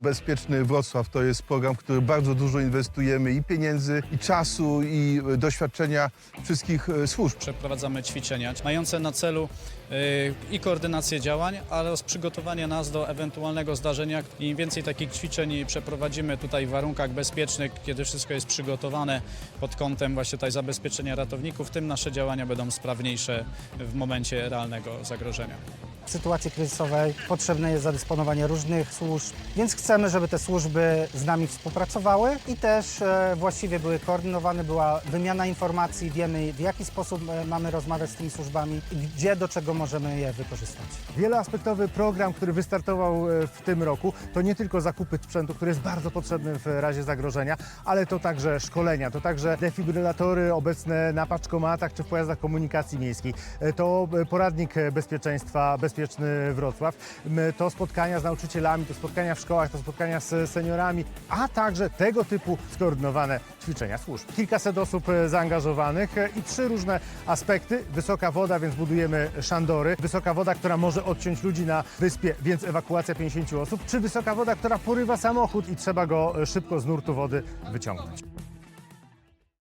Bezpieczny Wrocław to jest program, w który bardzo dużo inwestujemy i pieniędzy, i czasu, i e, doświadczenia wszystkich e, służb. Przeprowadzamy ćwiczenia mające na celu y, i koordynację działań, oraz przygotowanie nas do ewentualnego zdarzenia. Im więcej takich ćwiczeń przeprowadzimy tutaj w warunkach bezpiecznych, kiedy wszystko jest przygotowane pod kątem właśnie tutaj zabezpieczenia ratowników, tym nasze działania będą sprawniejsze w momencie realnego zagrożenia. Sytuacji kryzysowej potrzebne jest zadysponowanie różnych służb, więc chcemy, żeby te służby z nami współpracowały i też e, właściwie były koordynowane, była wymiana informacji, wiemy w jaki sposób e, mamy rozmawiać z tymi służbami gdzie do czego możemy je wykorzystać. Wieloaspektowy program, który wystartował e, w tym roku, to nie tylko zakupy sprzętu, który jest bardzo potrzebny w razie zagrożenia, ale to także szkolenia, to także defibrylatory obecne na paczkomatach czy w pojazdach komunikacji miejskiej. To poradnik e, bezpieczeństwa Bezpieczny Wrocław, to spotkania z nauczycielami, to spotkania w szkołach, to spotkania z seniorami, a także tego typu skoordynowane ćwiczenia służb. Kilkaset osób e, zaangażowanych e, i trzy różne aspekty. Wysoka woda, więc budujemy szandory. Wysoka woda, która może odciąć ludzi na wyspie, więc ewakuacja 50 osób. Czy wysoka woda, która porywa samochód i trzeba go e, szybko z nurtu wody wyciągnąć.